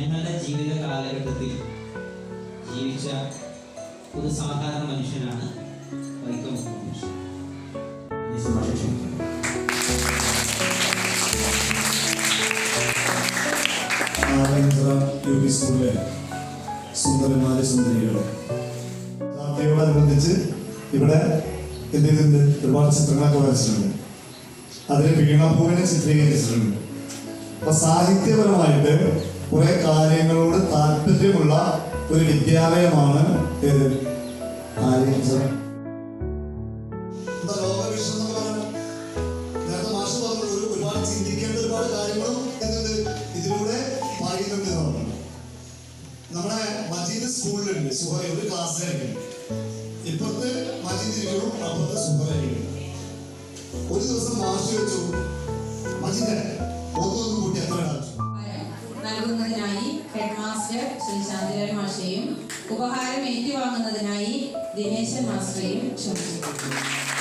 ഞങ്ങളുടെ ജീവിത കാലഘട്ടത്തിൽ ജീവിച്ച ഒരു സാധാരണ മനുഷ്യനാണ് വൈക്കം മനുഷ്യൻ യു പി ഇവിടെ എന്തിനുണ്ട് ഒരുപാട് ചിത്രങ്ങളൊക്കെ വരച്ചിട്ടുണ്ട്. അതിന് വീണാപ്പൂവിനെ ചിത്രീകരിച്ചിട്ടുണ്ട്. അപ്പൊ സാഹിത്യപരമായിട്ട് കുറെ കാര്യങ്ങളോട് താല്പര്യമുള്ള ഒരു വിദ്യാലയമാണ് ഒരു ഒരു ദിവസം മാഷ് വെച്ചു മജീദ് നൽകുന്നതിനായി ഹെഡ് മാസ്റ്റർ ശ്രീ ശാന്തിലാൽ മാഷയും ഉപഹാരം ഏറ്റുവാങ്ങുന്നതിനായി ദിനേശൻ മാസ്റ്ററെയും ക്ഷണിച്ചു